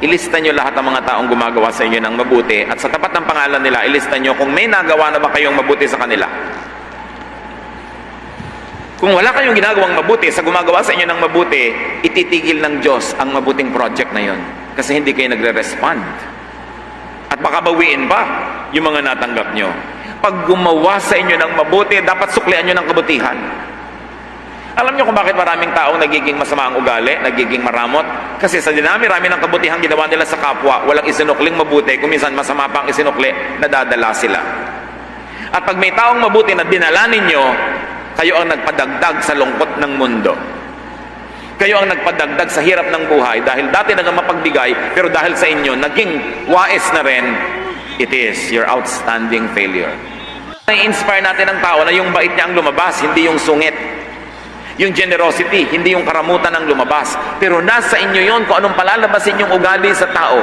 ilista nyo lahat ng mga taong gumagawa sa inyo ng mabuti at sa tapat ng pangalan nila, ilista nyo kung may nagawa na ba kayong mabuti sa kanila. Kung wala kayong ginagawang mabuti sa gumagawa sa inyo ng mabuti, ititigil ng Diyos ang mabuting project na yon. Kasi hindi kayo nagre-respond. At baka bawiin pa yung mga natanggap nyo. Pag gumawa sa inyo ng mabuti, dapat suklian nyo ng kabutihan. Alam nyo kung bakit maraming taong nagiging masama ang ugali, nagiging maramot? Kasi sa dinami-rami ng kabutihan ginawa nila sa kapwa, walang isinukling mabuti, kung minsan masama pa ang isinukli, nadadala sila. At pag may taong mabuti na dinala ninyo, kayo ang nagpadagdag sa lungkot ng mundo. Kayo ang nagpadagdag sa hirap ng buhay dahil dati nagang mapagbigay, pero dahil sa inyo, naging wais na rin, it is your outstanding failure. Na-inspire natin ang tao na yung bait niya ang lumabas, hindi yung sungit. Yung generosity, hindi yung karamutan ang lumabas. Pero nasa inyo yon kung anong palalabasin yung ugali sa tao.